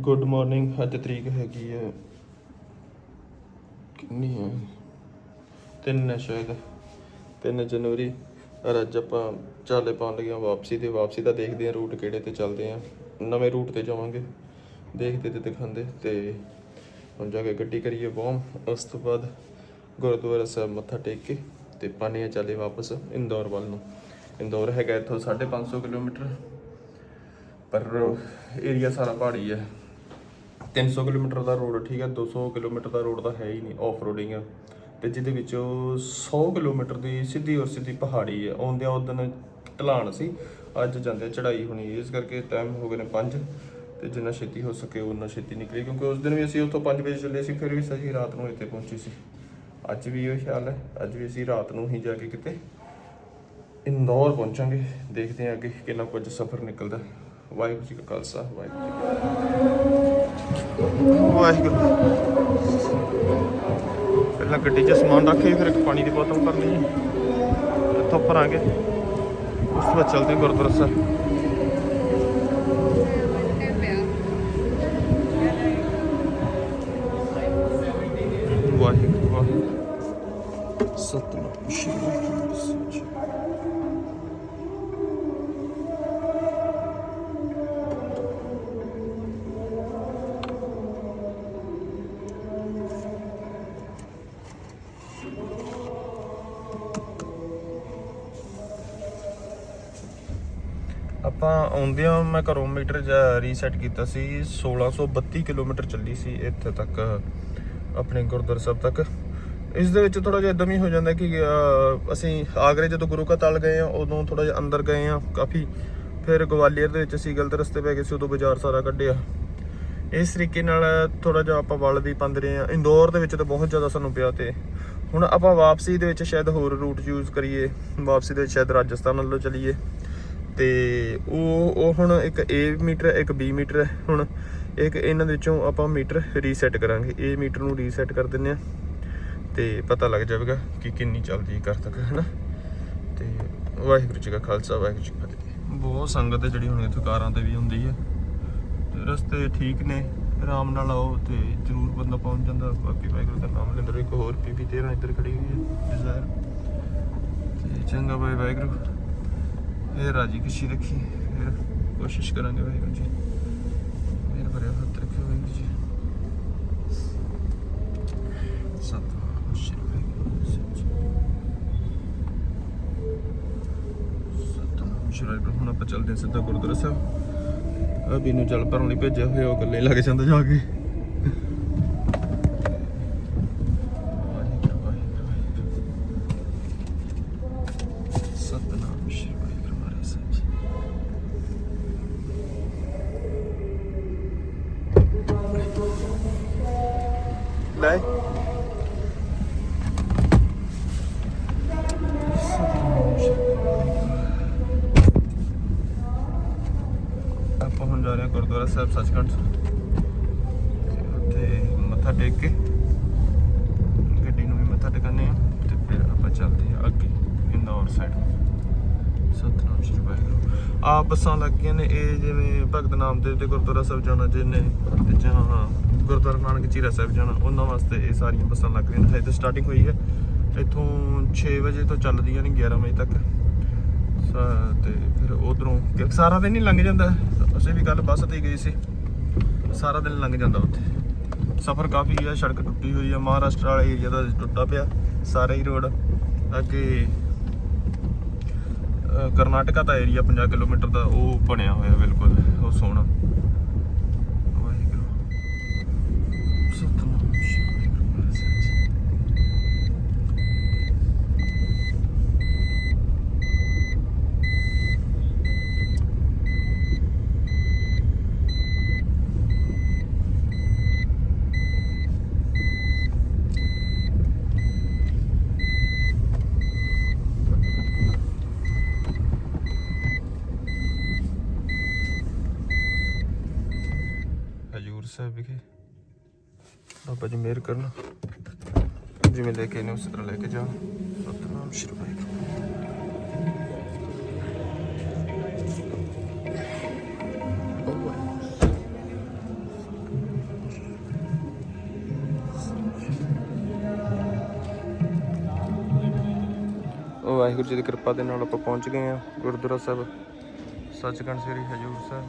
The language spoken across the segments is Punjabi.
ਗੁੱਡ ਮਾਰਨਿੰਗ ਅੱਜ ਤਰੀਕ ਹੈਗੀ ਹੈ। ਕਿੰਨੀ ਹੈ? ਤਿੰਨ ਹੈ ਸ਼ਾਇਦ। 3 ਜਨਵਰੀ। ਔਰ ਅੱਜ ਆਪਾਂ ਚਾਲੇ ਪਾਉਣ ਲੱਗੇ ਹਾਂ ਵਾਪਸੀ ਤੇ। ਵਾਪਸੀ ਦਾ ਦੇਖਦੇ ਹਾਂ ਰੂਟ ਕਿਹੜੇ ਤੇ ਚੱਲਦੇ ਹਾਂ। ਨਵੇਂ ਰੂਟ ਤੇ ਜਾਵਾਂਗੇ। ਦੇਖਦੇ ਤੇ ਦਿਖਾਉਂਦੇ। ਤੇ ਹੁਣ ਜਾ ਕੇ ਗੱਡੀ ਕਰੀਏ ਬੋਮ ਉਸ ਤੋਂ ਬਾਅਦ ਗੁਰਦੁਆਰਾ ਸਾਹਿਬ ਮੱਥਾ ਟੇਕ ਕੇ ਤੇ ਪਾਣੇ ਆ ਚੱਲੇ ਵਾਪਸ ਇੰਦੌਰ ਵੱਲ ਨੂੰ। ਇੰਦੌਰ ਹੈਗਾ ਇੱਥੋਂ 550 ਕਿਲੋਮੀਟਰ। ਪਰ ਏਰੀਆ ਸਾਰਾ ਪਹਾੜੀ ਹੈ। 300 ਕਿਲੋਮੀਟਰ ਦਾ ਰੋਡ, ਠੀਕ ਹੈ 200 ਕਿਲੋਮੀਟਰ ਦਾ ਰੋਡ ਤਾਂ ਹੈ ਹੀ ਨਹੀਂ ਆਫ ਰੋਡਿੰਗ ਆ। ਤੇ ਜਿਹਦੇ ਵਿੱਚੋਂ 100 ਕਿਲੋਮੀਟਰ ਦੀ ਸਿੱਧੀ ਔਰ ਸਿੱਧੀ ਪਹਾੜੀ ਹੈ ਆਉਂਦਿਆਂ ਉਦਨ ਢਲਾਣ ਸੀ, ਅੱਜ ਜਾਂਦੇ ਚੜਾਈ ਹੋਣੀ, ਇਸ ਕਰਕੇ ਟਾਈਮ ਹੋ ਗਏ ਨੇ 5 ਤੇ ਜਿੰਨਾ ਛੇਤੀ ਹੋ ਸਕੇ ਉਨਾ ਛੇਤੀ ਨਿਕਲੀ, ਕਿਉਂਕਿ ਉਸ ਦਿਨ ਵੀ ਅਸੀਂ ਉੱਥੋਂ 5 ਵਜੇ ਚੱਲੇ ਸੀ, ਫਿਰ ਵੀ ਸਹੀ ਰਾਤ ਨੂੰ ਇੱਥੇ ਪਹੁੰਚੇ ਸੀ। ਅੱਜ ਵੀ ਇਹ ਖਿਆਲ ਹੈ, ਅੱਜ ਵੀ ਅਸੀਂ ਰਾਤ ਨੂੰ ਹੀ ਜਾ ਕੇ ਕਿਤੇ ਇੰਦੌਰ ਪਹੁੰਚਾਂਗੇ, ਦੇਖਦੇ ਹਾਂ ਅੱਗੇ ਕਿੰਨਾ ਕੁਝ ਸਫ਼ਰ ਨਿਕਲਦਾ। ਵਾਹਿਗੁਰੂ ਜੀ ਕਾ ਖਾਲਸਾ, ਵਾਹਿਗੁਰੂ ਜੀ ਕੀ ਫਤਿਹ। ਵਾਹਿਗੁਰੂ। ਪਹਿਲਾਂ ਗੱਡੀ 'ਚ ਸਮਾਨ ਰੱਖੇ ਫਿਰ ਇੱਕ ਪਾਣੀ ਦੀ ਬੋਤਲ ਭਰਨੀ ਹੈ ਇੱਥੋਂ ਭਰਾਂਗੇ। ਉਸ ਤੋਂ ਬਾਅਦ ਚੱਲਦੇ ਗੁਰਦੁਆਰਾ ਸਾਹਿਬ। ਵਾਹਿਗੁਰੂ ਵਾਹਿਗੁਰੂ। ਸਤਨਾਮ ਸ਼੍ਰੀ ਆਪਾਂ ਆਉਂਦਿਆਂ ਮੈਂ ਘਰੋਂ ਮੀਟਰ ਰੀਸੈਟ ਕੀਤਾ ਸੀ 1632 ਕਿਲੋਮੀਟਰ ਚੱਲੀ ਸੀ ਇੱਥੇ ਤੱਕ, ਆਪਣੇ ਗੁਰਦੁਆਰਾ ਸਾਹਿਬ ਤੱਕ। ਇਸ ਦੇ ਵਿੱਚ ਥੋੜਾ ਜਿਹਾ ਇਦਾਂ ਵੀ ਹੋ ਜਾਂਦਾ ਕਿ ਅਸੀਂ ਆਗਰੇ ਜਦੋਂ ਗੁਰੂ ਕਾ ਤਾਲ ਗਏ ਆ ਉਦੋਂ ਥੋੜਾ ਜਿਹਾ ਅੰਦਰ ਗਏ ਆ ਕਾਫੀ। ਫਿਰ ਗਵਾਲੀਅਰ ਦੇ ਵਿੱਚ ਅਸੀਂ ਗਲਤ ਰਸਤੇ ਪੈ ਗਏ ਸੀ, ਉਦੋਂ ਬਾਜ਼ਾਰ ਸਾਰਾ ਕੱਢਿਆ। ਇਸ ਤਰੀਕੇ ਨਾਲ ਥੋੜਾ ਜਿਹਾ ਆਪਾਂ ਵੱਲ ਵੀ ਪੰਦ ਰਹੇ ਆ ਇੰਦੌਰ ਦੇ ਵਿੱਚ ਤਾਂ ਬਹੁਤ ਜ਼ਿਆਦਾ ਸਾਨੂੰ ਪਿਆ ਤੇ। ਹੁਣ ਆਪਾਂ ਵਾਪਸੀ ਦੇ ਵਿੱਚ ਸ਼ਾਇਦ ਹੋਰ ਰੂਟ ਯੂਜ਼ ਕਰੀਏ। ਵਾਪਸੀ ਦੇ ਸ਼ਾਇਦ ਰਾਜਸਥਾਨ ਵੱਲੋਂ ਚਲੀਏ। ਤੇ ਉਹ ਉਹ ਹੁਣ ਇੱਕ A ਮੀਟਰ, ਇੱਕ B ਮੀਟਰ ਹੈ ਹੁਣ। ਇੱਕ ਇਹਨਾਂ ਦੇ ਵਿੱਚੋਂ ਆਪਾਂ ਮੀਟਰ ਰੀਸੈਟ ਕਰਾਂਗੇ। A ਮੀਟਰ ਨੂੰ ਰੀਸੈਟ ਕਰ ਦਿੰਨੇ ਆ ਤੇ ਪਤਾ ਲੱਗ ਜਾਵੇਗਾ ਕਿ ਕਿੰਨੀ ਚੱਲਦੀ ਹੈ ਕਰ ਤੱਕ, ਹੈਨਾ? ਤੇ ਵਾਹਿਗੁਰੂ ਜੀ ਕਾ ਖਾਲਸਾ, ਵਾਹਿਗੁਰੂ ਜੀ ਕੀ ਫਤਿਹ। ਬਹੁਤ ਸੰਗਤ ਹੈ ਜਿਹੜੀ ਹੁਣ ਇੱਥੇ ਕਾਰਾਂ ਤੇ ਵੀ ਹੁੰਦੀ ਹੈ। ਤੇ ਰਸਤੇ ਠੀਕ ਨੇ, ਆਰਾਮ ਨਾਲ ਆਓ ਤੇ ਜ਼ਰੂਰ ਬੰਦਾ ਪਹੁੰਚ ਜਾਂਦਾ। ਬਾਕੀ ਵਾਹਿਗੁਰੂ ਦਾ ਨਾਮ ਲੈਂਦੇ ਇੱਕ ਹੋਰ ਪੀਪੀ 13 ਇੱਧਰ ਖੜੀ ਹੋਈ ਹੈ ਡਿਜ਼ਾਇਰ ਤੇ ਚੰਗਾ ਬਾਈ ਵਾਹਿਗੁਰੂ। ਇਹ ਰਾਜੀ ਖੁਸ਼ੀ ਰੱਖੀ। ਫਿਰ ਕੋਸ਼ਿਸ਼ ਕਰਾਂਗੇ ਵਾਹਿਗੁਰੂ ਜੀ। ਮੇਰੇ ਭਰੇ ਹੱਥ ਰੱਖਿਓ ਵਾਹਿਗੁਰੂ ਜੀ। ਸਤਿ ਸ਼੍ਰੀ ਵਾਹਿਗੁਰੂ ਸਤਿ ਸ਼੍ਰੀ ਵਾਹਿਗੁਰੂ, ਹੁਣ ਆਪਾਂ ਚੱਲਦੇ ਹਾਂ ਸਿੱਧਾ ਗੁਰਦੁਆਰਾ ਸਾਹਿਬ। ਅਭੀ ਨੂੰ ਜਲ ਭਰਨ ਲਈ ਭੇਜਿਆ ਹੋਇਆ, ਉਹ ਇਕੱਲੇ ਲੱਗ ਜਾਂਦਾ ਜਾ ਕੇ ਵਾਹਿਗੁਰੂ, ਵਾਹਿਗੁਰੂ, ਵਾਹਿਗੁਰੂ। ਸਤਨਾਮ ਸ਼੍ਰੀ ਵਾਹਿਗੁਰੂ ਮਹਾਰਾਜ ਸਾਹਿਬ ਜੀ ਲੈ ਆਪਾਂ ਹੁਣ ਜਾ ਰਹੇ ਹਾਂ ਗੁਰਦੁਆਰਾ ਸਾਹਿਬ ਸੱਚਖੰਡ। ਤੇ ਮੱਥਾ ਟੇਕ ਕੇ ਗੱਡੀ ਨੂੰ ਵੀ ਮੱਥਾ ਟੇਕਣੇ ਆ ਤੇ ਫਿਰ ਆਪਾਂ ਚੱਲਦੇ ਹਾਂ ਅੱਗੇ, ਇੰਦੌਰ ਸਾਈਡ ਸਤਨਾਮ ਸ਼੍ਰੀ ਵਾਹਿਗੁਰੂ। ਆ ਬੱਸਾਂ ਲੱਗੀਆਂ ਨੇ, ਇਹ ਜਿਵੇਂ ਭਗਤ ਨਾਮਦੇਵ ਦੇ ਗੁਰਦੁਆਰਾ ਸਾਹਿਬ ਜਾਣਾ ਜਿਹਨੇ, ਤੇ ਜਾਂ ਗੁਰਦੁਆਰਾ ਨਾਨਕ ਚੀਰਾ ਸਾਹਿਬ ਜਾਣਾ, ਉਹਨਾਂ ਵਾਸਤੇ ਇਹ ਸਾਰੀਆਂ ਬੱਸਾਂ ਲੱਗ ਰਹੀਆਂ ਨੇ। ਹਜੇ ਤਾਂ ਸਟਾਰਟਿੰਗ ਹੋਈ ਹੈ। ਇੱਥੋਂ 6 ਵਜੇ ਤੋਂ ਚੱਲਦੀਆਂ ਨੇ 11 ਵਜੇ ਤੱਕ। ਸਾ- ਤੇ ਫਿਰ ਉਧਰੋਂ ਸਾਰਾ ਦਿਨ ਹੀ ਲੰਘ ਜਾਂਦਾ। ਅਸੀਂ ਵੀ ਕੱਲ ਬੱਸ ਤੇ ਗਏ ਸੀ। ਸਾਰਾ ਦਿਨ ਲੰਘ ਜਾਂਦਾ ਉੱਥੇ। ਸਫ਼ਰ ਕਾਫੀ ਹੈ ਸੜਕ ਟੁੱਟੀ ਹੋਈ ਹੈ ਮਹਾਰਾਸ਼ਟਰ ਵਾਲੇ ਏਰੀਆ ਦਾ ਟੁੱਟਾ ਪਿਆ, ਸਾਰਾ ਹੀ ਰੋਡ। ਅੱਗੇ ਕਰਨਾਟਕਾ ਦਾ ਏਰੀਆ 50 ਕਿਲੋਮੀਟਰ ਦਾ ਉਹ ਬਣਿਆ ਹੋਇਆ ਬਿਲਕੁਲ, ਉਹ ਸੋਹਣਾ। ਉਸੇ ਤਰ੍ਹਾਂ ਲੈ ਕੇ ਜਾ ਸਤਨਾਮ ਸ਼੍ਰੀ ਵਾਹਿਗੁਰੂ ਵਾਹਿਗੁਰੂ ਜੀ ਦੀ ਕਿਰਪਾ ਦੇ ਨਾਲ ਆਪਾਂ ਪਹੁੰਚ ਗਏ ਆ ਗੁਰਦੁਆਰਾ ਸਾਹਿਬ, ਸੱਚਖੰਡ ਸ੍ਰੀ ਹਜੂਰ ਸਾਹਿਬ।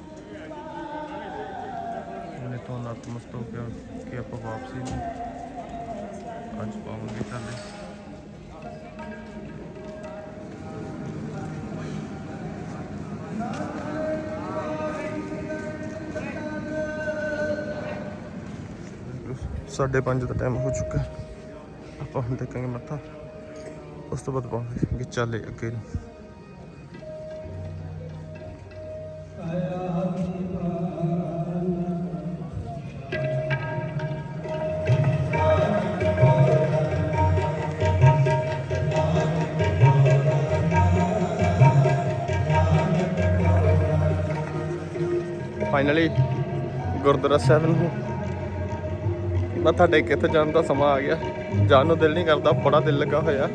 ਉਹਨੇ ਤੋਂ ਨਤਮਸਤਕ ਹੋ ਆਪਾਂ ਵਾਪਸੀ ਨੂੰ ਅੱਜ ਪਾਵਾਂਗੇ ਚੱਲੇ ਸਾਢੇ ਪੰਜ ਦਾ ਟਾਈਮ ਹੋ ਚੁੱਕਾ ਹੈ ਆਪਾਂ ਹੁਣ ਦੇਖਾਂਗੇ ਮੱਥਾ ਉਸ ਤੋਂ ਬਾਅਦ ਪਾਵਾਂਗੇ ਚੱਲੇ ਅੱਗੇ ਨੂੰ ਫਾਈਨਲੀ ਗੁਰਦੁਆਰਾ ਸਾਹਿਬ ਨੂੰ। ਮੱਥਾ ਟੇਕ ਕੇ ਜਾਣ ਦਾ ਸਮਾਂ ਆ ਗਿਆ। ਜਾਣ ਨੂੰ ਦਿਲ ਨਹੀਂ ਕਰਦਾ, ਬੜਾ ਦਿਲ ਲੱਗਾ ਹੋਇਆ।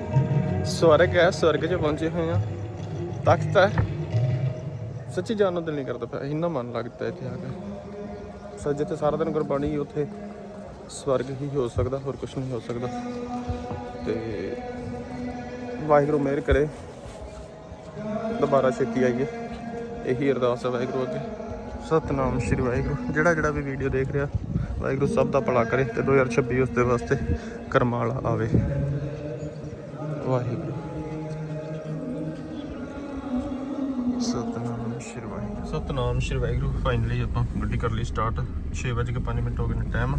ਸਵਰਗ ਹੈ, ਸਵਰਗ 'ਚ ਪਹੁੰਚੇ ਹੋਏ ਆ ਤਖਤ ਹੈ। ਸੱਚੀ ਜਾਣ ਨੂੰ ਦਿਲ ਨਹੀਂ ਕਰਦਾ ਪਿਆ। ਇੰਨਾ ਮਨ ਲੱਗਦਾ ਇੱਥੇ ਆ ਕੇ। ਸੱਚ ਜਿੱਥੇ ਸਾਰਾ ਦਿਨ ਗੁਰਬਾਣੀ ਉੱਥੇ ਸਵਰਗ ਹੀ ਹੋ ਸਕਦਾ, ਹੋਰ ਕੁਝ ਨਹੀਂ ਹੋ ਸਕਦਾ। ਤੇ ਵਾਹਿਗੁਰੂ ਮਿਹਰ ਕਰੇ। ਦੁਬਾਰਾ ਛੇਤੀ ਆਈਏ। ਇਹੀ ਅਰਦਾਸ ਹੈ ਵਾਹਿਗੁਰੂ ਅੱਗੇ। ਸਤਨਾਮ ਸ਼੍ਰੀ ਵਾਹਿਗੁਰੂ। ਜਿਹੜਾ ਜਿਹੜਾ ਵੀ ਵੀਡੀਓ ਦੇਖ ਰਿਹਾ, ਵਾਹਿਗੁਰੂ ਸਭ ਦਾ ਭਲਾ ਕਰੇ ਤੇ 2026 ਉਸ ਦੇ ਵਾਸਤੇ ਕਰਮਾਲਾ ਆਵੇ। ਵਾਹਿਗੁਰੂ। ਸਤਨਾਮ ਸ਼੍ਰੀ ਵਾਹਿਗੁਰੂ। ਸਤਨਾਮ ਸ਼੍ਰੀ ਵਾਹਿਗੁਰੂ। ਫਾਈਨਲੀ ਆਪਾਂ ਗੱਡੀ ਕਰ ਲਈ ਸਟਾਰਟ 6:05 ਮਿੰਟ ਹੋ ਗਏ ਨੇ ਟਾਈਮ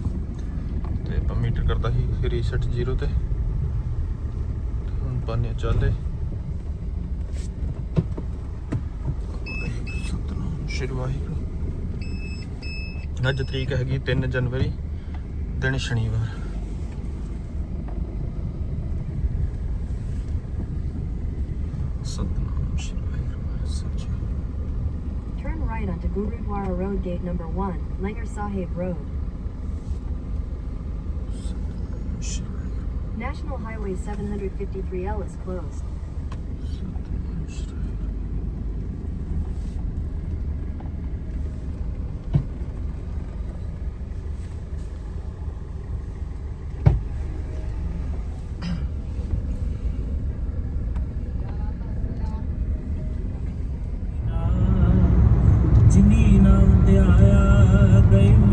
ਤੇ ਆਪਾਂ ਮੀਟਰ ਕਰਦਾ ਸੀ ਰੀਸੈਟ 0 ਤੇ। ਤੇ ਹੁਣ ਪਾਣੇ ਚੱਲੇ ਵਾਹਿਗੁਰੂ ਸਤਨਾਮ ਸ਼੍ਰੀ ਵਾਹਿਗੁਰੂ। ਅੱਜ ਤਰੀਕ ਹੈਗੀ 3 ਜਨਵਰੀ ਦਿਨ ਸ਼ਨੀਵਾਰ ਸਤਨਾਮ ਸ਼੍ਰੀ ਵਾਹਿਗੁਰੂ ਸੱਚੇ Turn right onto Gurudwara Road Gate Number 1, Langar Sahib Road. Satnam Shri Waheguru National Highway 753L is closed.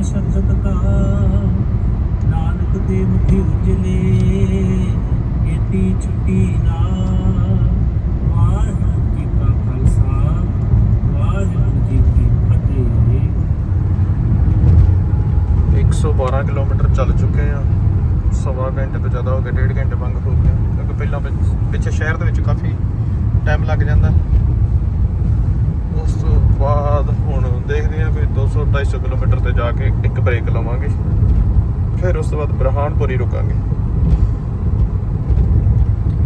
ਗਏ ਮਸ਼ਕਤ ਕਾ ਨਾਨਕ ਦੇ ਮੁਖੀ ਉਜਲੇ, ਕੀਤੀ ਛੁੱਟੀ ਨਾ। ਵਾਹਿਗੁਰੂ ਜੀ ਕਾ ਖਾਲਸਾ, ਵਾਹਿਗੁਰੂ ਜੀ ਕੀ ਫਤਿਹ। 112 ਕਿਲੋਮੀਟਰ ਚੱਲ ਚੁੱਕੇ ਆ। ਸਵਾ ਘੰਟੇ ਤੋਂ ਜ਼ਿਆਦਾ ਹੋ ਗਏ, ਡੇਢ ਘੰਟੇ ਵਾਂਗ ਹੋ ਗਏ। ਕਿਉਂਕਿ ਪਹਿਲਾਂ ਪਿੱਛ- ਪਿੱਛੇ ਸ਼ਹਿਰ ਦੇ ਵਿੱਚ ਕਾਫੀ ਟਾਈਮ ਲੱਗ ਜਾਂਦਾ। ਉਸ ਤੋਂ ਬਾਅਦ ਹੁਣ ਦੇਖਦੇ ਆ ਕੋਈ 200 250 ਕਿਲੋਮੀਟਰ ਜਾ ਕੇ ਇੱਕ ਬ੍ਰੇਕ ਲਵਾਂਗੇ। ਫਿਰ ਉਸ ਤੋਂ ਬਾਅਦ ਬਰਹਾਨਪੁਰੀ ਰੁਕਾਂਗੇ।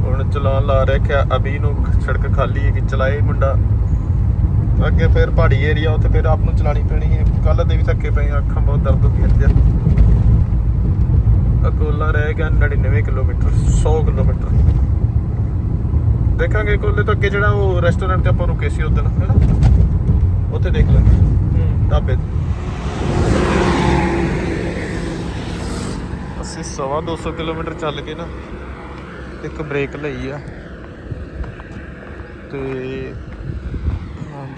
ਹੁਣ ਚਲਾਨ ਲਾ ਰੱਖਿਆ ਅਭੀ ਨੂੰ ਸੜਕ ਖਾਲੀ ਹੈ ਕਿ ਚਲਾਏ ਮੁੰਡਾ? ਅੱਗੇ ਫਿਰ ਪਹਾੜੀ ਏਰੀਆ ਉੱਥੇ ਫਿਰ ਆਪ ਨੂੰ ਚਲਾਣੀ ਪੈਣੀ ਹੈ। ਕੱਲ ਦੇ ਵੀ ਥੱਕੇ ਪਏ ਅੱਖਾਂ ਬਹੁਤ ਦਰਦ ਹੁੰਦੀਆਂ ਅੱਜ। ਅਕੋਲਾ ਰਹਿ ਗਿਆ 99 ਕਿਲੋਮੀਟਰ 100 ਕਿਲੋਮੀਟਰ। ਦੇਖਾਂਗੇ ਕੋਲੇ ਤੋਂ ਅੱਗੇ ਜਿਹੜਾ ਉਹ ਰੈਸਟੋਰੈਂਟ ਤੇ ਆਪਾਂ ਰੁਕੇ ਸੀ ਉਸ ਦਿਨ ਹੈਨਾ ਉੱਥੇ ਦੇਖ ਲਾਂਗੇ। ਹੂੰ। ਢਾਬੇ ਤੇ। ਅਸੀਂ ਸਵਾ 200 ਕਿਲੋਮੀਟਰ ਚੱਲ ਕੇ ਨਾ ਇੱਕ ਬ੍ਰੇਕ ਲਈ ਆ। ਤੇ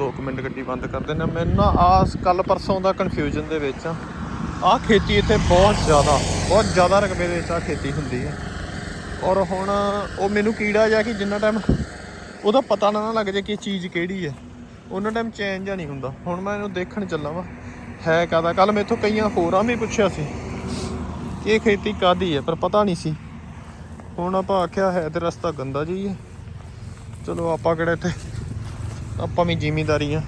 2 ਮਿੰਟ ਗੱਡੀ ਬੰਦ ਕਰ ਦੇਣਾ ਮੈਨੂੰ ਨਾ ਆਸ ਕੱਲ ਪਰਸੋਂ ਦਾ ਕਨਫਿਊਜ਼ਨ ਦੇ ਵਿੱਚ ਆ। ਆਹ ਖੇਤੀ ਇੱਥੇ ਬਹੁਤ ਜ਼ਿਆਦਾ ਬਹੁਤ ਜ਼ਿਆਦਾ ਰਕਬੇ ਦੇ ਵਿੱਚ ਆ ਖੇਤੀ ਹੁੰਦੀ ਹੈ ਔਰ ਹੁਣ ਉਹ ਮੈਨੂੰ ਕੀੜਾ ਜਾ ਕਿ ਜਿੰਨਾ ਟਾਈਮ ਉਹਦਾ ਪਤਾ ਨਾ ਲੱਗ ਜੇ ਕਿ ਇਹ ਚੀਜ਼ ਕਿਹੜੀ ਹੈ ਉਹਨਾਂ ਟਾਈਮ ਚੇਂਜ ਨਹੀਂ ਹੁੰਦਾ। ਹੁਣ ਮੈਂ ਇਹਨੂੰ ਦੇਖਣ ਚੱਲਾਂ ਵਾ। ਹੈ ਕਾਦਾ ਕੱਲ ਮੈਥੋਂ ਕਈਆਂ ਹੋਰਾਂ ਵੀ ਪੁੱਛਿਆ ਸੀ। ਇਹ ਖੇਤੀ ਕਾਦੀ ਹੈ ਪਰ ਪਤਾ ਨਹੀਂ ਸੀ। ਹੁਣ ਆਪਾਂ ਆਖਿਆ ਹੈ ਤੇ ਰਸਤਾ ਗੰਦਾ ਜੀ ਹੈ ਚਲੋ ਆਪਾਂ ਕਿਹੜਾ ਇੱਥੇ, ਆਪਾਂ ਵੀ ਜ਼ਿਮੀਦਾਰੀ ਆ।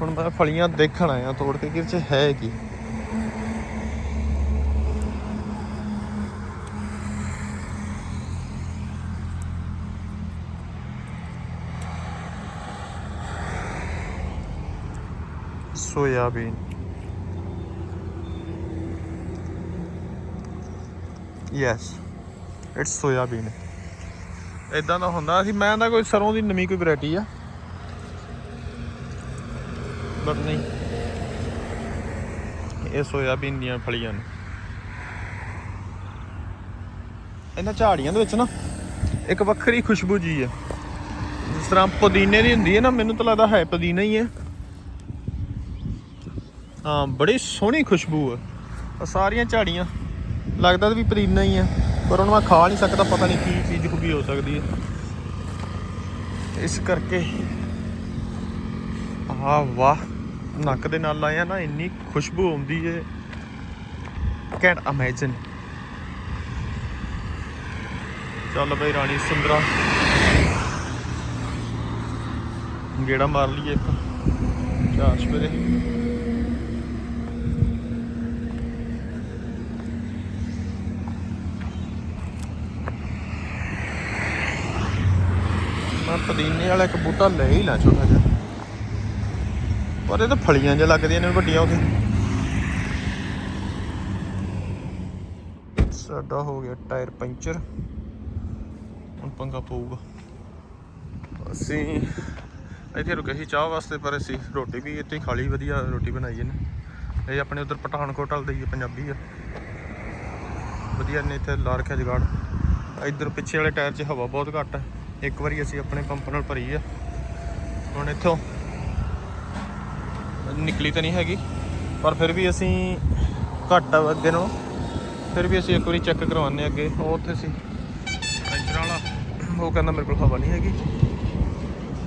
ਹੁਣ ਮੈਂ ਫਲੀਆਂ ਦੇਖਣ ਆਇਆ ਤੋੜ ਕੇ ਕਿ ਹੈ ਕੀ। ਸੋਇਆਬੀਨ। ਯੈਸ ਇਟਸ ਸੋਇਆਬੀਨ ਇਦਾਂ ਦਾ ਹੁੰਦਾ ਸੀ ਮੈਂ ਤਾਂ ਕੋਈ ਸਰੋਂ ਦੀ ਨਵੀਂ ਕੋਈ ਵੈਰਾਈਟੀ ਆ। ਬਟ ਨਹੀਂ। ਇਹ ਸੋਇਆਬੀਨ ਦੀਆਂ ਫਲੀਆਂ ਨੇ। ਇਹਨਾਂ ਝਾੜੀਆਂ ਦੇ ਵਿੱਚ ਨਾ, ਇੱਕ ਵੱਖਰੀ ਖੁਸ਼ਬੂ ਜੀ ਹੈ ਜਿਸ ਤਰ੍ਹਾਂ ਪੁਦੀਨੇ ਦੀ ਹੁੰਦੀ ਹੈ ਨਾ, ਮੈਨੂੰ ਤਾਂ ਲੱਗਦਾ ਹੈ ਪੁਦੀਨਾ ਹੀ ਹੈ ਹਾਂ, ਬੜੀ ਸੋਹਣੀ ਖੁਸ਼ਬੂ ਹੈ ਸਾਰੀਆਂ ਝਾੜੀਆਂ। ਲੱਗਦਾ ਵੀ ਪੁਦੀਨਾ ਹੀ ਹੈ ਪਰ ਹੁਣ ਮੈਂ ਖਾ ਨਹੀਂ ਸਕਦਾ, ਪਤਾ ਨਹੀਂ ਕੀ ਚੀਜ਼ ਖੁਬੀ ਹੋ ਸਕਦੀ ਹੈ ਇਸ ਕਰਕੇ ਆਹ ਵਾਹ, ਨੱਕ ਦੇ ਨਾਲ ਆਇਆ ਨਾ, ਇੰਨੀ ਖੁਸ਼ਬੂ ਆਉਂਦੀ ਹੈ ਕੈਨ ਇਮੇਜਿਨ ਚੱਲ ਬਈ ਰਾਣੀ ਸੁੰਦਰਾ। ਗੇੜਾ ਮਾਰ ਲਈਏ ਇੱਕ। ਚਾਸ਼ ਵੇਲੇ ਮੈਂ ਪੁਦੀਨੇ ਵਾਲਾ ਇੱਕ ਬੂਟਾ ਲੈ ਹੀ ਲਾ ਛੋਟਾ ਜਿਹਾ। ਪਰ ਇਹ ਤਾਂ ਫਲੀਆਂ ਜਿਹਾ ਲੱਗਦੀਆਂ ਨੇ ਵੱਡੀਆਂ ਉਹਦੇ ਸਾਡਾ ਹੋ ਗਿਆ ਟਾਇਰ ਪੰਚਰ। ਹੁਣ ਪੰਗਾ ਪਊਗਾ। ਅਸੀਂ ਇੱਥੇ ਰੁਕੇ ਸੀ ਚਾਹ ਵਾਸਤੇ ਪਰ ਅਸੀਂ ਰੋਟੀ ਵੀ ਇੱਥੇ ਹੀ ਖਾ ਲਈ ਵਧੀਆ ਰੋਟੀ ਬਣਾਈ ਇਹਨੇ। ਇਹ ਆਪਣੇ ਉਧਰ ਪਠਾਨਕੋਟ ਵਾਲ ਦੇ ਹੀ ਆ, ਪੰਜਾਬੀ ਆ। ਵਧੀਆ ਨੇ ਇੱਥੇ ਲਾ ਰੱਖਿਆ ਜਗਾੜ। ਇੱਧਰ ਪਿੱਛੇ ਵਾਲੇ ਟਾਇਰ 'ਚ ਹਵਾ ਬਹੁਤ ਘੱਟ ਹੈ ਇੱਕ ਵਾਰੀ ਅਸੀਂ ਆਪਣੇ ਪੰਪ ਨਾਲ ਭਰੀ ਆ। ਹੁਣ ਇੱਥੋਂ ਨਿਕਲੀ ਤਾਂ ਨਹੀਂ ਹੈਗੀ, ਪਰ ਫਿਰ ਵੀ ਅਸੀਂ ਘੱਟ ਆ ਅੱਗੇ ਨੂੰ ਫਿਰ ਵੀ ਅਸੀਂ ਇੱਕ ਵਾਰੀ ਚੈੱਕ ਕਰਵਾਉਂਦੇ ਹਾਂ ਅੱਗੇ। ਉਹ ਉੱਥੇ ਸੀ। ਪੈਂਚਰ ਵਾਲਾ। ਉਹ ਕਹਿੰਦਾ ਮੇਰੇ ਕੋਲ ਹਵਾ ਨਹੀਂ ਹੈਗੀ।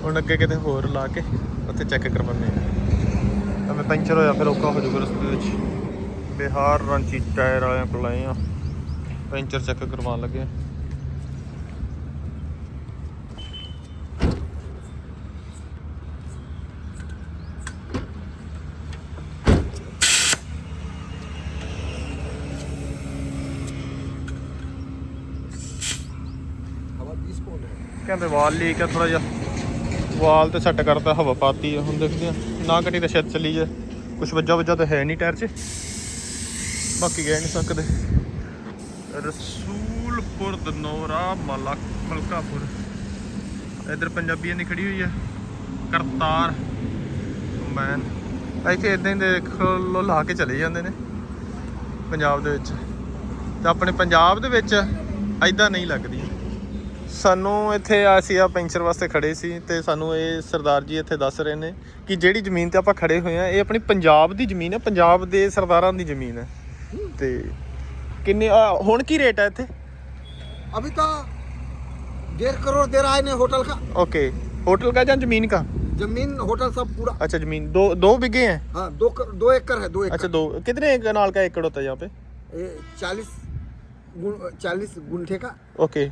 ਹੁਣ ਅੱਗੇ ਕਿਤੇ ਹੋਰ ਲਾ ਕੇ ਉੱਥੇ ਚੈੱਕ ਕਰਵਾਉਂਦੇ ਹਾਂ। ਤਾਂ ਮੈਂ ਪੈਂਚਰ ਹੋਇਆ ਫਿਰ ਔਖਾ ਹੋ ਜਾਊਗਾ ਰਸਤੇ ਵਿੱਚ। ਬਿਹਾਰ ਰਾਂਚੀ ਟਾਇਰ ਵਾਲਿਆਂ ਕੋਲ ਆਏ ਆ। ਪੈਂਚਰ ਚੈੱਕ ਕਰਵਾਉਣ ਲੱਗੇ ਹਾਂ। ਕਹਿੰਦੇ ਵਾਲ ਲੀਕ ਆ ਥੋੜਾ ਜਿਹਾ। ਵਾਲ ਤੇ ਸੈੱਟ ਕਰਤਾ, ਹਵਾ ਪਾਤੀ ਆ, ਹੁਣ ਦੇਖਦੇ ਆ। ਨਾ ਘਟੀ ਤਾਂ ਸ਼ਾਇਦ ਚੱਲੀ ਜਾ। ਕੁਝ ਵੱਜਾ ਵੱਜਾ ਤਾਂ ਹੈ ਨਹੀਂ ਟਾਇਰ 'ਚ। ਬਾਕੀ ਕਹਿ ਨਹੀਂ ਸਕਦੇ। ਰਸੂਲਪੁਰ, ਦਨੌਰਾ, ਮਲਕ, ਮਲਕਾਪੁਰ। ਇਧਰ ਪੰਜਾਬੀਆਂ ਦੀ ਖੜੀ ਹੋਈ ਆ। ਕਰਤਾਰ। ਮੈਨ ਇੱਥੇ ਇਦਾਂ ਹੀ ਦੇਖ ਲੋ ਲਾ ਕੇ ਚਲੇ ਜਾਂਦੇ ਨੇ। ਪੰਜਾਬ ਦੇ ਵਿੱਚ। ਤੇ ਆਪਣੇ ਪੰਜਾਬ ਦੇ ਵਿੱਚ ਐਦਾਂ ਨਹੀਂ ਲੱਗਦੀ। ਸਾਨੂੰ ਇੱਥੇ ਅਸੀਂ ਆ ਪੈਂਚਰ ਵਾਸਤੇ ਖੜੇ ਸੀ ਤੇ ਸਾਨੂੰ ਇਹ ਸਰਦਾਰ ਜੀ ਇੱਥੇ ਦੱਸ ਰਹੇ ਨੇ ਕਿ ਜਿਹੜੀ ਜ਼ਮੀਨ ਤੇ ਆਪਾਂ ਖੜੇ ਹੋਏ ਆ ਇਹ ਆਪਣੀ ਪੰਜਾਬ ਦੀ ਜ਼ਮੀਨ ਹੈ ਪੰਜਾਬ ਦੇ ਸਰਦਾਰਾਂ ਦੀ ਜ਼ਮੀਨ ਹੈ ਤੇ ਕਿੰਨੇ ਆ, ਹੁਣ ਕੀ ਰੇਟ ਹੈ ਇੱਥੇ अभी तो डेढ़ करोड़ दे रहा है ने होटल का ओके होटल का या जमीन का जमीन होटल सब पूरा अच्छा जमीन दो दो बीघे हैं हाँ दो कर, दो एकड़ है दो एकड़ अच्छा दो कितने कनाल का एकड़ होता है यहाँ पे चालीस चालीस गुंठे का ओके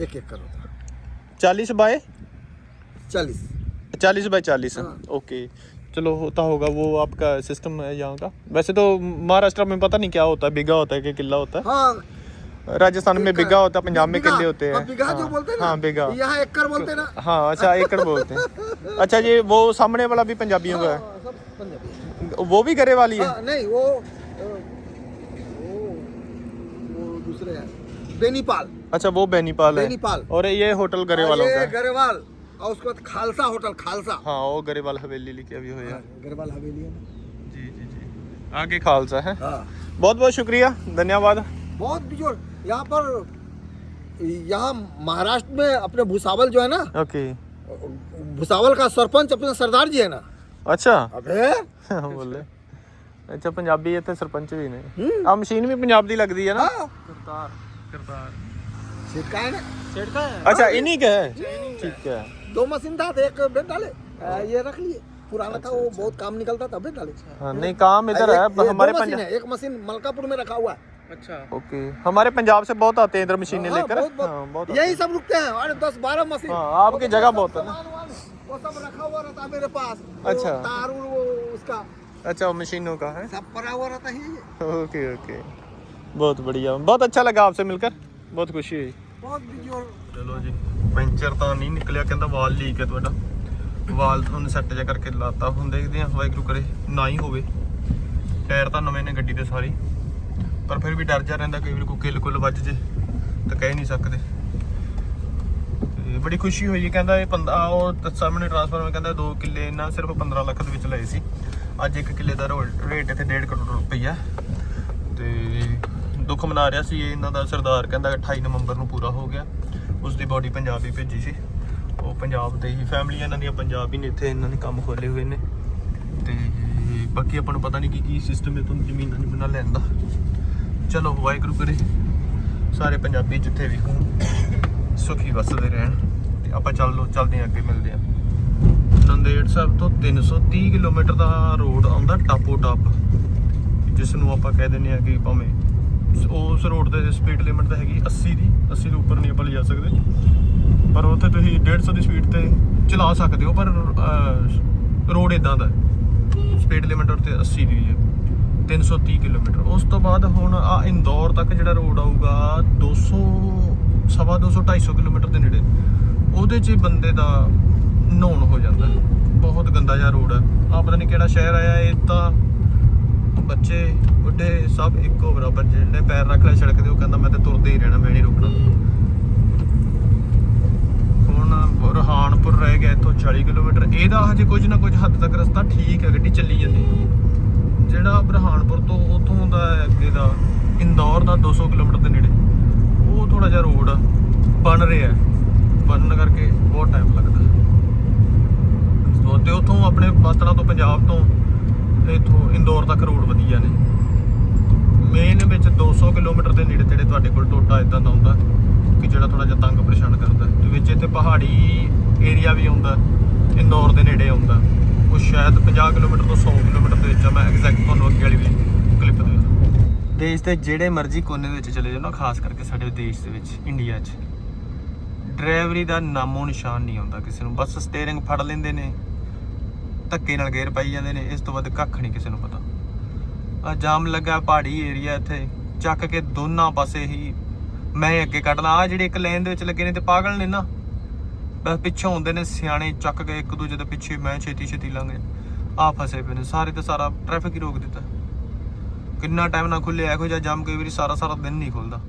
एक एकड़ होता है चालीस बाय? चालीस। चालीस बाय चालीस। हाँ। ओके। चलो होता होगा वो आपका सिस्टम है यहाँ का। वैसे तो महाराष्ट्र में पता नहीं क्या होता है बीघा होता है कि किला होता है? हाँ। है राजस्थान में बीघा होता है पंजाब में किले होते हैं। हाँ, बीघा जो हाँ, बोलते हैं हाँ बीघा यहाँ एकड़ बोलते हैं ना। हाँ अच्छा एकड़ बोलते हैं। अच्छा ये वो सामने वाला भी पंजाबियों का हाँ, है वो भी घरे वाली है? हाँ, नहीं वो वो दूसरे हैं बेनीपाल अच्छा वो बेनीपाल है बेनीपाल और ये होटल घरे वालों का ये है गरेवाल और उसके बाद खालसा होटल खालसा हाँ वो गरेवाल हवेली लिखी अभी हुई है गरेवाल हवेली है ना जी जी जी आगे खालसा है हाँ बहुत बहुत शुक्रिया धन्यवाद बहुत बिजोड़ यहाँ पर यहाँ महाराष्ट्र में अपने भूसावल जो है ना ओके भूसावल का सरपंच अपने सरदार जी है ना अच्छा अबे ਬੋਲੇ ਅੱਛਾ ਪੰਜਾਬੀ ਇੱਥੇ ਸਰਪੰਚ ਵੀ ਨੇ ਹੂੰ। ਆ ਮਸ਼ੀਨ ਵੀ ਪੰਜਾਬ ਦੀ ਲੱਗਦੀ ਹੈ ਨਾ हाँ ਕਰਤਾਰ है। अच्छा इन्हीं के है? ठीक है। दो मशीन था तो एक बेड डाले हाँ। ये रख लिए। पुराना था अच्छा, वो अच्छा। बहुत काम निकलता था बेड डाले हाँ, नहीं काम इधर है हमारे मशीन है एक मशीन मलकापुर में रखा हुआ है। अच्छा। ओके हमारे पंजाब से बहुत आते हैं इधर मशीनें हाँ, लेकर। यही सब रुकते हैं और दस बारह मशीन। आपकी जगह बहुत है ना। वो सब रखा हुआ रहता मेरे पास। अच्छा। तार वो उसका। अच्छा मशीनों का है। सब पड़ा हुआ रहता है ओके ओके। बहुत बढ़िया बहुत अच्छा लगा आपसे मिलकर बहुत खुशी हुई बहुत बिजोड़ ਚਲੋ ਜੀ ਪੈਂਚਰ ਤਾਂ ਨਹੀਂ ਨਿਕਲਿਆ ਕਹਿੰਦਾ ਵਾਲ ਲੀਕ ਹੈ ਤੁਹਾਡਾ ਵਾਲ ਤੁਹਾਨੂੰ ਸੈੱਟ ਜਿਹਾ ਕਰਕੇ ਲਾਤਾ ਹੁਣ ਦੇਖਦੇ ਹਾਂ ਵਾਹਿਗੁਰੂ ਕਰੇ ਨਾ ਹੀ ਹੋਵੇ ਟਾਇਰ ਤਾਂ ਨਵੇਂ ਨੇ ਗੱਡੀ ਦੇ ਸਾਰੇ ਪਰ ਫਿਰ ਵੀ ਡਰ ਜਾ ਰਹਿੰਦਾ ਕਈ ਵਾਰ ਕੋਈ ਕਿੱਲ ਕੁੱਲ ਵੱਜ ਜੇ ਤਾਂ ਕਹਿ ਨਹੀਂ ਸਕਦੇ ਤੇ ਬੜੀ ਖੁਸ਼ੀ ਹੋਈ ਕਹਿੰਦਾ ਇਹ ਪੰਦਾ ਉਹ ਤਾਂ ਸਾਹਮਣੇ ਟ੍ਰਾਂਸਫਾਰਮਰ ਕਹਿੰਦਾ 2 ਕਿੱਲੇ ਇਹਨਾਂ ਸਿਰਫ 15 ਲੱਖ ਦੇ ਵਿੱਚ ਲਏ ਸੀ ਅੱਜ 1 ਕਿੱਲੇ ਦਾ ਰੇਟ ਇੱਥੇ 1.5 ਕਰੋੜ ਰੁਪਈਆ ਤੇ ਦੁੱਖ ਮਨਾ ਰਿਹਾ ਸੀ ਇਹਨਾਂ ਦਾ ਸਰਦਾਰ ਕਹਿੰਦਾ 28 ਨਵੰਬਰ ਨੂੰ ਪੂਰਾ ਹੋ ਗਿਆ। ਉਸ ਦੀ ਬਾਡੀ ਪੰਜਾਬ ਹੀ ਭੇਜੀ ਸੀ। ਉਹ ਪੰਜਾਬ ਦੇ ਹੀ ਫੈਮਿਲੀ ਇਹਨਾਂ ਦੀਆਂ ਪੰਜਾਬ ਹੀ ਨੇ, ਇੱਥੇ ਇਹਨਾਂ ਨੇ ਕੰਮ ਖੋਲੇ ਹੋਏ ਨੇ। ਤੇ ਬਾਕੀ ਆਪਾਂ ਨੂੰ ਪਤਾ ਨਹੀਂ ਕੀ ਕੀ ਸਿਸਟਮ ਹੈ, ਤੁਹਾਨੂੰ ਜ਼ਮੀਨਾਂ ਨਹੀਂ ਬਣਾ ਲੈਣ ਦਾ। ਚਲੋ, ਵਾਹਿਗੁਰੂ ਕਰੇ। ਸਾਰੇ ਪੰਜਾਬੀ ਜਿੱਥੇ ਵੀ ਹੋਣ, ਸੁਖੀ ਵਸਦੇ ਰਹਿਣ। ਤੇ ਆਪਾਂ ਚੱਲ ਲੋ ਚੱਲਦੇ ਹਾਂ, ਅੱਗੇ ਮਿਲਦੇ ਹਾਂ। ਨੰਦੇੜ ਸਾਹਿਬ ਤੋਂ 330 ਕਿਲੋਮੀਟਰ ਦਾ ਰੋਡ ਆਉਂਦਾ ਟਾਪੋ ਟਾਪ। ਜਿਸ ਨੂੰ ਆਪਾਂ ਕਹਿ ਦਿੰਦੇ ਆ ਕਿ ਭਾਵੇਂ ਉਸ ਰੋਡ ਤੇ ਸਪੀਡ ਲਿਮਿਟ ਤਾਂ ਹੈਗੀ 80 ਦੀ 80 ਤੋਂ ਉੱਪਰ ਨਹੀਂ ਆਪਾਂ ਲਿਜਾ ਸਕਦੇ। ਪਰ ਉੱਥੇ ਤੁਸੀਂ 150 ਦੀ ਸਪੀਡ ਤੇ ਚਲਾ ਸਕਦੇ ਹੋ, ਪਰ ਰੋਡ ਇਦਾਂ ਦਾ ਸਪੀਡ ਲਿਮਿਟ ਉੱਤੇ 80 ਦੀ ਹੈ। 330 ਕਿਲੋਮੀਟਰ। ਉਸ ਤੋਂ ਬਾਅਦ ਹੁਣ ਆ ਇੰਦੌਰ ਤੱਕ ਜਿਹੜਾ ਰੋਡ ਆਊਗਾ 200 ਸਵਾ 200 250 ਕਿਲੋਮੀਟਰ ਦੇ ਨੇੜੇ। ਉਹਦੇ 'ਚ ਬੰਦੇ ਦਾ ਨੌਣ ਹੋ ਜਾਂਦਾ। ਬਹੁਤ ਗੰਦਾ ਜਿਹਾ ਰੋਡ ਹੈ। ਆ ਪਤਾ ਨਹੀਂ ਕਿਹੜਾ ਸ਼ਹਿਰ ਆਇਆ, ਇਹ ਤਾਂ ਬੱਚੇ, ਬੁੱਢੇ ਸਭ ਇੱਕੋ ਬਰਾਬਰ ਜਿਹਨੇ ਪੈਰ ਰੱਖ ਲਿਆ ਸੜਕ ਤੇ, ਉਹ ਕਹਿੰਦਾ ਮੈਂ ਤੇ ਤੁਰਦੇ ਹੀ ਰਹਿਣਾ, ਮੈਂ ਨਹੀਂ ਰੁਕਣਾ। ਹੁਣ ਰਹਾਨਪੁਰ ਰਹਿ ਗਿਆ ਇੱਥੋਂ 40 ਕਿਲੋਮੀਟਰ। ਇਹਦਾ ਹਜੇ ਕੁਝ ਨਾ ਕੁਝ ਹੱਦ ਤੱਕ ਰਸਤਾ ਠੀਕ ਹੈ, ਗੱਡੀ ਚੱਲੀ ਜਾਂਦੀ ਜਿਹੜਾ ਬਰਹਾਨਪੁਰ ਤੋਂ ਉੱਥੋਂ ਦਾ ਅੱਗੇ ਦਾ, ਇੰਦੌਰ ਦਾ 200 ਕਿਲੋਮੀਟਰ ਦੇ ਨੇੜੇ, ਉਹ ਥੋੜਾ ਜਿਹਾ ਰੋਡ ਬਣ ਰਿਹਾ ਬਣਨ ਕਰਕੇ ਬਹੁਤ ਟਾਈਮ ਲੱਗਦਾ। ਸੋ ਤੇ ਉਥੋਂ ਆਪਣੇ ਪਾਤੜਾ ਤੋਂ, ਪੰਜਾਬ ਤੋਂ ਇਥੋਂ ਇੰਦੌਰ ਤੱਕ ਰੋਡ ਵਧੀਆ ਨੇ। ਮੇਨ ਵਿੱਚ 200 ਕਿਲੋਮੀਟਰ ਦੇ ਨੇੜੇ ਤੇੜੇ ਤੁਹਾਡੇ ਕੋਲ ਟੋਟਾ ਇਦਾਂ ਦਾ ਹੁੰਦਾ ਕਿ ਜਿਹੜਾ ਥੋੜਾ ਜਿਹਾ ਤੰਗ ਪਰੇਸ਼ਾਨ ਕਰਦਾ। ਤੇ ਵਿੱਚ ਇੱਥੇ ਪਹਾੜੀ ਏਰੀਆ ਵੀ ਆਉਂਦਾ ਇੰਦੌਰ ਦੇ ਨੇੜੇ ਆਉਂਦਾ ਉਹ ਸ਼ਾਇਦ 50 ਕਿਲੋਮੀਟਰ ਤੋਂ 100 ਕਿਲੋਮੀਟਰ ਦੇ ਵਿੱਚ ਆ, ਮੈਂ ਐਗਜ਼ੈਕਟ ਤੁਹਾਨੂੰ ਅੱਗੇ ਵਾਲੀ ਵੀ ਕਲਿੱਪ ਦੇ ਦੇਸ਼ ਦੇ ਜਿਹੜੇ ਮਰਜ਼ੀ ਕੋਨੇ ਦੇ ਵਿੱਚ ਚਲੇ ਜਾਓ ਨਾ, ਖਾਸ ਕਰਕੇ ਸਾਡੇ ਦੇਸ਼ ਦੇ ਵਿੱਚ, ਇੰਡੀਆ 'ਚ। ਡਰਾਈਵਰੀ ਦਾ ਨਾਮੋ ਨਿਸ਼ਾਨ ਨਹੀਂ ਆਉਂਦਾ ਕਿਸੇ ਨੂੰ। ਬਸ ਸਟੀਅਰਿੰਗ ਫੜ ਲੈਂਦੇ ਨੇ। ਧੱਕੇ ਨਾਲ ਗੇਰ ਪਾਈ ਜਾਂਦੇ ਨੇ, ਇਸ ਤੋਂ ਵੱਧ ਕੱਖ ਨਹੀਂ ਕਿਸੇ ਨੂੰ ਪਤਾ। ਆ ਜਾਮ ਲੱਗਾ ਪਹਾੜੀ ਏਰੀਆ ਇੱਥੇ, ਚੱਕ ਕੇ ਦੋਨਾਂ ਪਾਸੇ ਹੀ ਮੈਂ ਅੱਗੇ ਕੱਢਣਾ ਆ ਜਿਹੜੇ ਇੱਕ ਲੇਨ ਦੇ ਵਿੱਚ ਲੱਗੇ ਨੇ ਤੇ ਪਾਗਲ ਨੇ ਨਾ। ਬਸ ਪਿੱਛੋਂ ਹੁੰਦੇ ਨੇ ਸਿਆਣੇ, ਚੱਕ ਕੇ ਇੱਕ ਦੂਜੇ ਦੇ ਪਿੱਛੇ ਮੈਂ ਛੇਤੀ ਛੇਤੀ ਲੰਘ ਆ ਫਸੇ ਪਏ ਨੇ, ਸਾਰੇ ਤੇ ਸਾਰਾ ਟ੍ਰੈਫਿਕ ਹੀ ਰੋਕ ਦਿੱਤਾ। ਕਿੰਨਾ ਟਾਈਮ ਨਾ ਖੁੱਲੇ ਇਹੋ ਜਿਹਾ ਜਾਮ ਕਈ ਵਾਰੀ ਸਾਰਾ ਸਾਰਾ ਦਿਨ ਨਹੀਂ ਖੁੱਲਦਾ